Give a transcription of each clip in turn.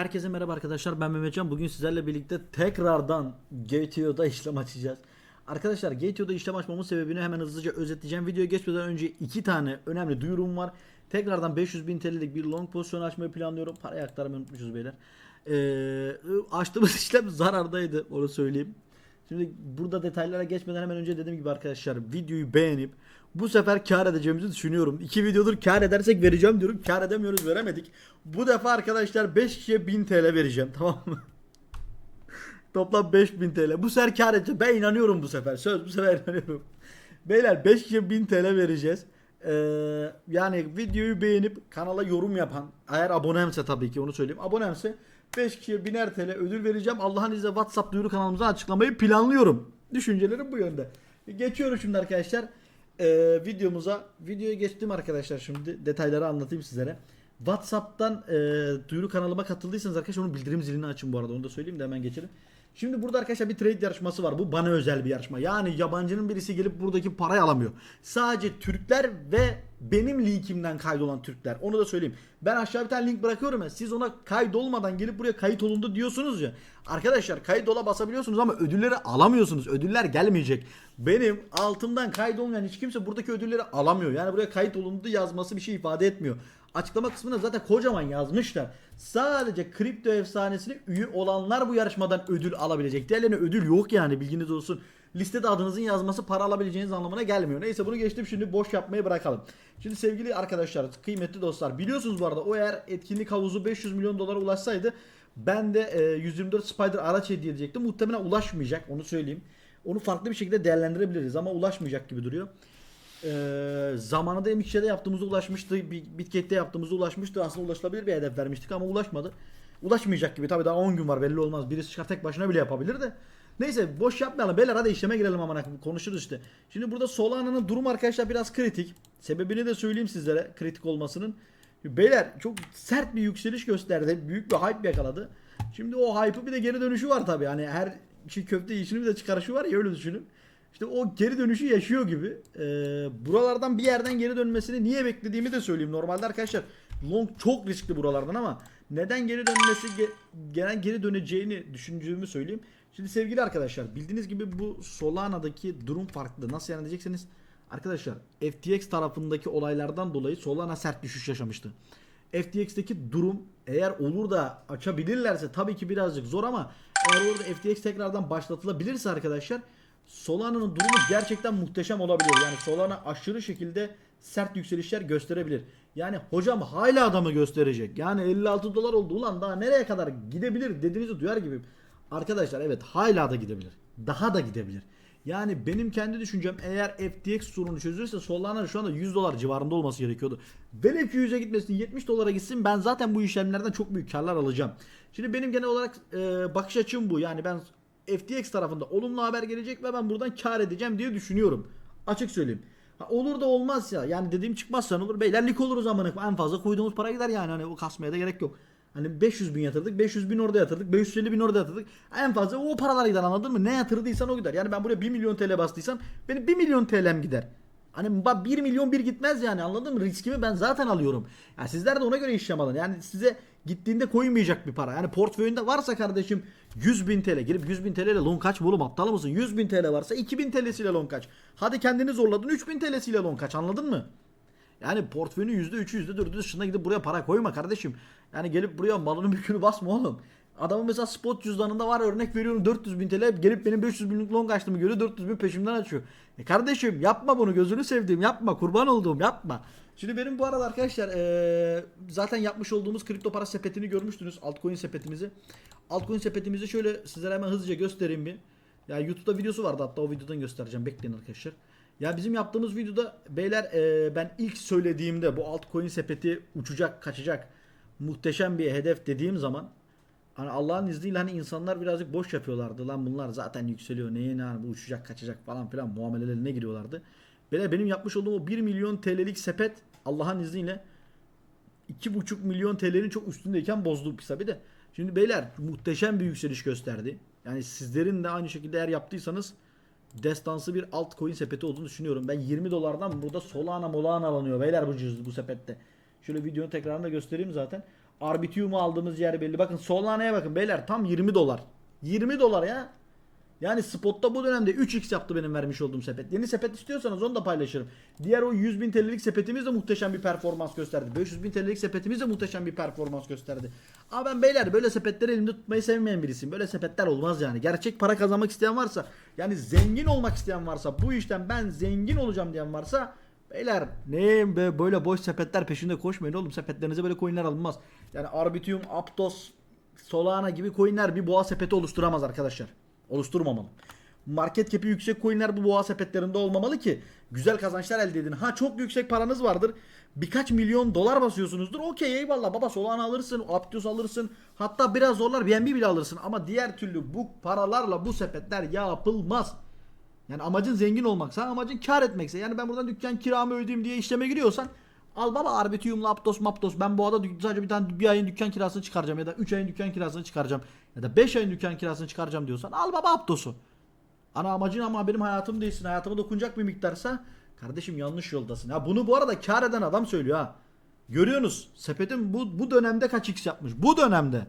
Herkese merhaba arkadaşlar ben Mehmetcan. Bugün sizlerle birlikte tekrardan GTO'da işlem açacağız. Arkadaşlar GTO'da işlem açmamın sebebini hemen hızlıca özetleyeceğim. Videoya geçmeden önce iki tane önemli duyurum var. Tekrardan 500 bin TL'lik bir long pozisyon açmayı planlıyorum. Parayı aktarmayı unutmuşuz beyler. Ee, açtığımız işlem zarardaydı onu söyleyeyim. Şimdi burada detaylara geçmeden hemen önce dediğim gibi arkadaşlar videoyu beğenip bu sefer kar edeceğimizi düşünüyorum. İki videodur kar edersek vereceğim diyorum. Kar edemiyoruz veremedik. Bu defa arkadaşlar 5 kişiye 1000 TL vereceğim tamam mı? Toplam 5000 TL. Bu sefer kar edeceğim. Ben inanıyorum bu sefer. Söz bu sefer inanıyorum. Beyler 5 kişiye 1000 TL vereceğiz. Ee, yani videoyu beğenip kanala yorum yapan eğer abonemse tabii ki onu söyleyeyim. Abonemse 5 kişiye 1000'er TL ödül vereceğim. Allah'ın izniyle WhatsApp duyuru kanalımıza açıklamayı planlıyorum. Düşüncelerim bu yönde. Geçiyorum şimdi arkadaşlar ee, videomuza. Videoya geçtim arkadaşlar şimdi. Detayları anlatayım sizlere. WhatsApp'tan e, duyuru kanalıma katıldıysanız arkadaşlar onun bildirim zilini açın bu arada. Onu da söyleyeyim de hemen geçelim. Şimdi burada arkadaşlar bir trade yarışması var. Bu bana özel bir yarışma. Yani yabancının birisi gelip buradaki parayı alamıyor. Sadece Türkler ve benim linkimden kaydolan Türkler. Onu da söyleyeyim. Ben aşağı bir tane link bırakıyorum ya. Siz ona kaydolmadan gelip buraya kayıt olundu diyorsunuz ya. Arkadaşlar kayıt ola basabiliyorsunuz ama ödülleri alamıyorsunuz. Ödüller gelmeyecek. Benim altımdan kaydolmayan hiç kimse buradaki ödülleri alamıyor. Yani buraya kayıt olundu yazması bir şey ifade etmiyor. Açıklama kısmına zaten kocaman yazmışlar. Sadece kripto efsanesine üye olanlar bu yarışmadan ödül alabilecek. Diğerlerine ödül yok yani bilginiz olsun. Listede adınızın yazması para alabileceğiniz anlamına gelmiyor. Neyse bunu geçtim şimdi boş yapmayı bırakalım. Şimdi sevgili arkadaşlar, kıymetli dostlar biliyorsunuz bu arada o eğer etkinlik havuzu 500 milyon dolara ulaşsaydı ben de e, 124 Spider araç hediye edecektim. Muhtemelen ulaşmayacak onu söyleyeyim. Onu farklı bir şekilde değerlendirebiliriz ama ulaşmayacak gibi duruyor. Ee, zamanında M2'de yaptığımızda ulaşmıştı. Bi- Bitget'te yaptığımızda ulaşmıştı. Aslında ulaşılabilir bir hedef vermiştik ama ulaşmadı. Ulaşmayacak gibi. Tabii daha 10 gün var belli olmaz. Birisi çıkar tek başına bile yapabilir de. Neyse boş yapmayalım. Beyler hadi işleme girelim amına konuşuruz işte. Şimdi burada Solana'nın durum arkadaşlar biraz kritik. Sebebini de söyleyeyim sizlere kritik olmasının. Beyler çok sert bir yükseliş gösterdi. Büyük bir hype yakaladı. Şimdi o hype'ı bir de geri dönüşü var tabii. Hani her şey köfte işini bir de çıkarışı var ya öyle düşünün. İşte o geri dönüşü yaşıyor gibi. Ee, buralardan bir yerden geri dönmesini niye beklediğimi de söyleyeyim. Normalde arkadaşlar long çok riskli buralardan ama neden geri dönmesi ge- gelen geri döneceğini düşündüğümü söyleyeyim. Şimdi sevgili arkadaşlar bildiğiniz gibi bu Solana'daki durum farklı. Nasıl yani diyecekseniz arkadaşlar FTX tarafındaki olaylardan dolayı Solana sert düşüş yaşamıştı. FTX'teki durum eğer olur da açabilirlerse tabii ki birazcık zor ama eğer orada FTX tekrardan başlatılabilirse arkadaşlar Solana'nın durumu gerçekten muhteşem olabilir. Yani Solana aşırı şekilde sert yükselişler gösterebilir. Yani hocam hala adamı gösterecek. Yani 56 dolar oldu ulan daha nereye kadar gidebilir dediğinizi duyar gibi. Arkadaşlar evet hala da gidebilir. Daha da gidebilir. Yani benim kendi düşüncem eğer FTX sorunu çözülürse Solana şu anda 100 dolar civarında olması gerekiyordu. Velev ki 100'e gitmesin 70 dolara gitsin ben zaten bu işlemlerden çok büyük karlar alacağım. Şimdi benim genel olarak e, bakış açım bu. Yani ben FTX tarafında olumlu haber gelecek ve ben buradan kar edeceğim diye düşünüyorum. Açık söyleyeyim. Ha, olur da olmaz ya. Yani dediğim çıkmazsa olur? Beyler lik oluruz amına. En fazla koyduğumuz para gider yani. Hani o kasmaya da gerek yok. Hani 500 bin yatırdık, 500 bin orada yatırdık, 550 bin orada yatırdık. En fazla o paralar gider anladın mı? Ne yatırdıysan o gider. Yani ben buraya 1 milyon TL bastıysam benim 1 milyon TL'm gider. Hani bak 1 milyon bir gitmez yani anladın mı? Riskimi ben zaten alıyorum. Yani sizler de ona göre işlem alın. Yani size gittiğinde koymayacak bir para. Yani portföyünde varsa kardeşim 100 bin TL girip 100 bin TL ile long kaç oğlum aptal mısın? 100 bin TL varsa 2000 TL'siyle long kaç. Hadi kendini zorladın 3000 TL'siyle long kaç anladın mı? Yani portföyünün %3'ü %4'ü dışında gidip buraya para koyma kardeşim. Yani gelip buraya malını mülkünü basma oğlum. Adamın mesela spot cüzdanında var örnek veriyorum 400 bin TL gelip benim 500 binlik long açtığımı görüyor 400 bin peşimden açıyor. E kardeşim yapma bunu gözünü sevdiğim yapma kurban olduğum yapma. Şimdi benim bu arada arkadaşlar eee, zaten yapmış olduğumuz kripto para sepetini görmüştünüz altcoin sepetimizi. Altcoin sepetimizi şöyle sizlere hemen hızlıca göstereyim bir. Ya YouTube'da videosu vardı hatta o videodan göstereceğim bekleyin arkadaşlar. Ya bizim yaptığımız videoda beyler eee, ben ilk söylediğimde bu altcoin sepeti uçacak kaçacak muhteşem bir hedef dediğim zaman Hani Allah'ın izniyle hani insanlar birazcık boş yapıyorlardı. Lan bunlar zaten yükseliyor. Neye ne hani bu uçacak kaçacak falan filan muamelelerine giriyorlardı. Böyle benim yapmış olduğum o 1 milyon TL'lik sepet Allah'ın izniyle 2,5 milyon TL'nin çok üstündeyken bozdu bir de. Şimdi beyler muhteşem bir yükseliş gösterdi. Yani sizlerin de aynı şekilde eğer yaptıysanız destansı bir altcoin sepeti olduğunu düşünüyorum. Ben 20 dolardan burada Solana Molana alınıyor beyler bu bu sepette. Şöyle videonun tekrarını da göstereyim zaten. Arbitium'u aldığımız yer belli. Bakın Solana'ya bakın beyler tam 20 dolar. 20 dolar ya. Yani spotta bu dönemde 3x yaptı benim vermiş olduğum sepet. Yeni sepet istiyorsanız onu da paylaşırım. Diğer o 100 bin TL'lik sepetimiz de muhteşem bir performans gösterdi. 500 bin TL'lik sepetimiz de muhteşem bir performans gösterdi. Ama ben beyler böyle sepetleri elimde tutmayı sevmeyen birisiyim. Böyle sepetler olmaz yani. Gerçek para kazanmak isteyen varsa yani zengin olmak isteyen varsa bu işten ben zengin olacağım diyen varsa Beyler ne be böyle boş sepetler peşinde koşmayın oğlum. Sepetlerinize böyle coinler alınmaz. Yani Arbitium, Aptos, Solana gibi coinler bir boğa sepeti oluşturamaz arkadaşlar. Oluşturmamalı. Market cap'i yüksek coinler bu boğa sepetlerinde olmamalı ki güzel kazançlar elde edin. Ha çok yüksek paranız vardır. Birkaç milyon dolar basıyorsunuzdur. Okey eyvallah baba Solana alırsın, Aptos alırsın. Hatta biraz zorlar BNB bile alırsın. Ama diğer türlü bu paralarla bu sepetler yapılmaz. Yani amacın zengin olmaksa, amacın kar etmekse. Yani ben buradan dükkan kiramı ödeyeyim diye işleme giriyorsan al baba Arbitium, Laptos, Maptos. Ben bu arada sadece bir tane bir ayın dükkan kirasını çıkaracağım ya da 3 ayın dükkan kirasını çıkaracağım ya da 5 ayın dükkan kirasını çıkaracağım diyorsan al baba Aptos'u. Ana amacın ama benim hayatım değilsin. Hayatıma dokunacak bir miktarsa kardeşim yanlış yoldasın. Ha bunu bu arada kar eden adam söylüyor ha. Görüyorsunuz sepetim bu, bu dönemde kaç x yapmış. Bu dönemde.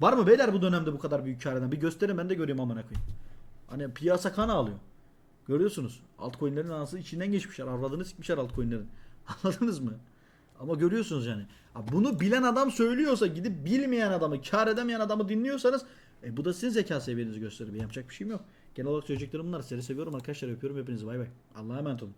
Var mı beyler bu dönemde bu kadar büyük kar eden? Bir gösterin ben de göreyim amına koyayım. Hani piyasa kan ağlıyor. Görüyorsunuz. Altcoin'lerin anası içinden geçmişler. Avradını sikmişler altcoin'lerin. Anladınız mı? Ama görüyorsunuz yani. Bunu bilen adam söylüyorsa gidip bilmeyen adamı, kar edemeyen adamı dinliyorsanız e, bu da sizin zeka seviyenizi gösterir. Yapacak bir şeyim yok. Genel olarak söyleyeceklerim bunlar. Sizi seviyorum arkadaşlar. Öpüyorum hepinizi. Bay bay. Allah'a emanet olun.